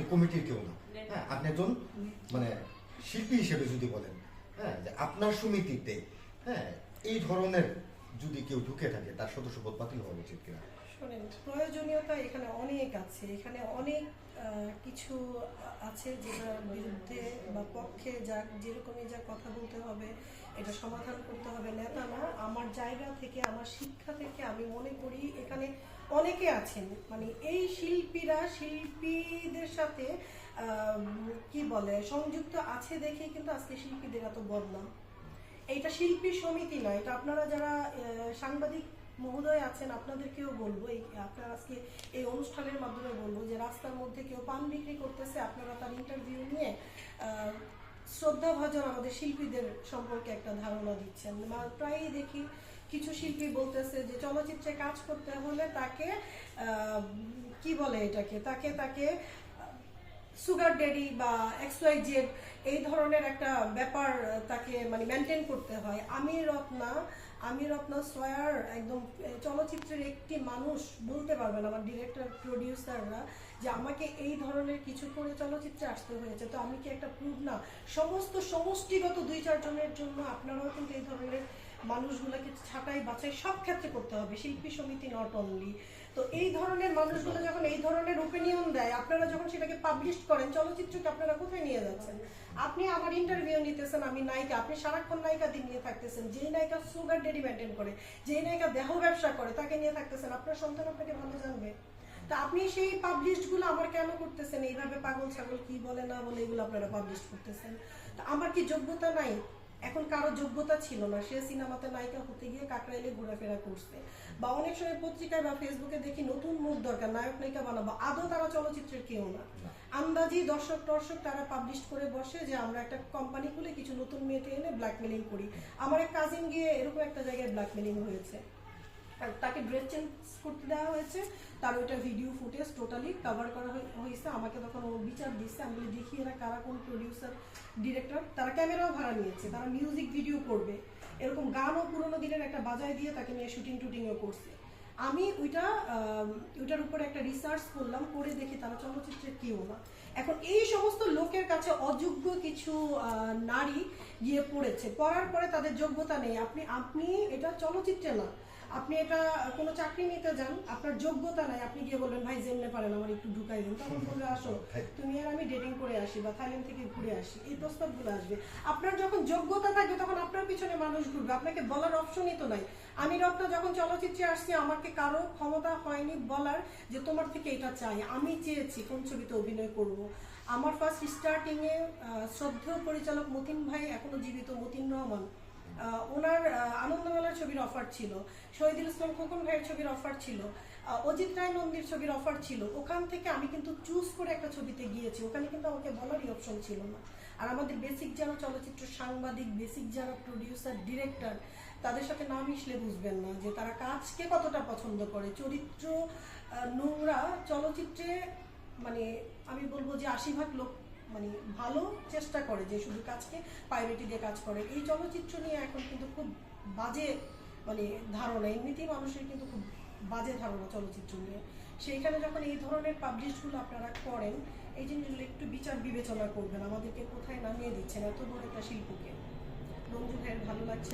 আপনি কমিটির কেউ না। হ্যাঁ আপনি একজন মানে শিল্পী হিসেবে যদি বলেন হ্যাঁ যে আপনার সমিতিতে হ্যাঁ এই ধরনের যদি কেউ ঢুকে থাকে তার সদস্যপদ বাতিল হওয়া উচিত কিনা? শোনেন প্রয়োজনীয়তা এখানে অনেক আছে। এখানে অনেক আহ, কিছু আছে যেটার বিরুদ্ধে বা পক্ষে যা যেরকমই যা কথা বলতে হবে এটা সমাধান করতে হবে। নেতা না আমার জায়গা থেকে, আমার শিক্ষা থেকে আমি মনে করি এখানে অনেকে আছেন। মানে এই শিল্পীরা, শিল্পীদের সাথে কি বলে, সংযুক্ত আছে দেখে কিন্তু আজকে শিল্পীদের এত বদনাম। এইটা শিল্পী সমিতি নয়, এটা আপনারা যারা সাংবাদিক মহোদয় আছেন, আপনাদেরকেও বলব, এই, আপনার আজকে এই অনুষ্ঠানের মাধ্যমে বলব যে রাস্তার মধ্যে কেউ পান বিক্রি করতেছে, আপনারা তার ইন্টারভিউ নিয়ে আহ, শ্রদ্ধাভাজন আমাদের শিল্পীদের সম্পর্কে একটা ধারণা দিচ্ছেন প্রায়ই দেখি কিছু শিল্পী বলতেছে যে চলচ্চিত্রে কাজ করতে হলে তাকে কি বলে এটাকে? তাকে তাকে সুগার ড্যাডি বা এক্স ওয়াই জেড এই ধরনের একটা ব্যাপার তাকে মানে মেনটেন করতে হয়। আমি রত্না আমি রত্না সয়ার একদম চলচ্চিত্রের একটি মানুষ, বলতে পারবেন আমার ডিরেক্টর প্রডিউসাররা যে আমাকে এই ধরনের কিছু করে চলচ্চিত্রে আসতে হয়েছে। তো আমি কি একটা প্রুভ না। সমস্ত সমষ্টিগত দুই চারজনের জন্য আপনারাও কিন্তু এই ধরনের মানুষগুলোকে ছাঁটাই, বাছাই সব ক্ষেত্রে করতে হবে। শিল্পী সমিতি নট অনলি তো এই ধরনের মানুষগুলো যখন এই ধরনের ওপিনিয়ন দেয়, আপনারা যখন সেটাকে পাবলিশ করেন, চলচ্চিত্রকে আপনারা কোথায় নিয়ে যাচ্ছেন? আপনি আমার ইন্টারভিউ নিতেছেন, আমি নায়িকা, আপনি সারাক্ষণ নায়িকা দিয়ে নিয়ে থাকতেছেন। যেই নায়িকা সুগার ডেডি মেনটেন করে, যেই নায়িকা দেহ ব্যবসা করে, তাকে নিয়ে থাকতেছেন। আপনার সন্তান আপনাকে ভালো জানবে। তা আপনি সেই পাবলিশডগুলো আমার কেন করতেছেন? এইভাবে পাগল ছাগল কি বলে না বলে এগুলো আপনারা পাবলিশ করতেছেন। তা আমার কি যোগ্যতা নাই? এখন কারও যোগ্যতা ছিল না। সে সিনেমাতে নায়িকা হতে গিয়ে কাকরাইলে ঘোরাফেরা করছে। বা অনেক সময় পত্রিকায় বা ফেসবুকে দেখি নতুন মুখ দরকার নায়ক নায়িকা বানাবো। আদৌ তারা চলচ্চিত্রের কেউ না। আন্দাজি দর্শক দর্শক তারা পাবলিশ করে বসে যে আমরা একটা কোম্পানি খুলে কিছু নতুন মেয়েকে এনে ব্ল্যাকমেলিং করি। আমার এক কাজিন গিয়ে এরকম একটা জায়গায় ব্ল্যাকমেলিং হয়েছে। তাকে ড্রেস চেঞ্জ করতে দেওয়া হয়েছে। তার ওইটা ভিডিও ফুটেজ টোটালি কভার করা হয়েছে। আমাকে তখন ও বিচার দিচ্ছে। আমি দেখি এরা কারা, কোন প্রডিউসার ডিরেক্টর তারা ক্যামেরাও ভাড়া নিয়েছে। তারা মিউজিক ভিডিও করবে। এরকম গানও পুরোনো দিনের একটা বাজায় দিয়ে তাকে নিয়ে শুটিং টুটিংও করছে। আমি ওইটা ওইটার উপরে একটা রিসার্চ করলাম, করে দেখি তারা চলচ্চিত্রের কেউ না। এখন এই সমস্ত লোকের কাছে অযোগ্য কিছু নারী গিয়ে পড়েছে। পড়ার পরে তাদের যোগ্যতা নেই। আপনি আপনি এটা চলচ্চিত্রে না। আপনি এটা কোনো চাকরি নিতে যান আপনার যোগ্যতা নাই আপনি গিয়ে বলবেন ভাই যেমনে পারেন আমার একটু ঢুকাই দিন। তখন বলবে আসো তুমি আর আমি ডেটিং করে আসি বা থাইল্যান্ড থেকে ঘুরে আসি। এই প্রস্তাবগুলো আসবে। আপনার যখন যোগ্যতা থাকবে তখন আপনার পিছনে মানুষ ঘুরবে। আপনাকে বলার অপশনই তো নাই। আমি রত্না যখন চলচ্চিত্রে আসছি আমাকে কারও ক্ষমতা হয়নি বলার যে তোমার থেকে এটা চাই আমি চেয়েছি কোন ছবিতে অভিনয় করব? আমার ফার্স্ট স্টার্টিং এ আহ, শ্রদ্ধেয় পরিচালক মতিন ভাই এখনও জীবিত মতিন রহমান। ওনার আনন্দমেলার ছবির অফার ছিল, শহীদুল ইসলাম খোকন ভাইয়ের ছবির অফার ছিল অজিত রায় নন্দীর ছবির অফার ছিল। ওখান থেকে আমি কিন্তু চুজ করে একটা ছবিতে গিয়েছি। ওখানে কিন্তু আমাকে বলারই অপশন ছিল না। আর আমাদের বেসিক যারা চলচ্চিত্র সাংবাদিক বেসিক যারা প্রডিউসার ডিরেক্টর তাদের সাথে না মিশলে বুঝবেন না যে তারা কাজকে কতটা পছন্দ করে। চরিত্র নোংরা, চলচ্চিত্রে মানে আমি বলব যে আশি ভাগ লোক মানে ভালো চেষ্টা করে যে শুধু কাজকে পাইরেটি দিয়ে কাজ করে। এই চলচ্চিত্র নিয়ে এখন কিন্তু খুব বাজে মানে ধারণা। এমনিতেই মানুষের কিন্তু খুব বাজে ধারণা চলচ্চিত্র নিয়ে। সেইখানে যখন এই ধরনের পাবলিশগুলো আপনারা করেন, এই জিনিসগুলো একটু বিচার বিবেচনা করবেন। আমাদেরকে কোথায় নামিয়ে দিচ্ছেন? এত বড় একটা শিল্পকে। রঞ্জু ভাইয়ের ভালো লাগছে।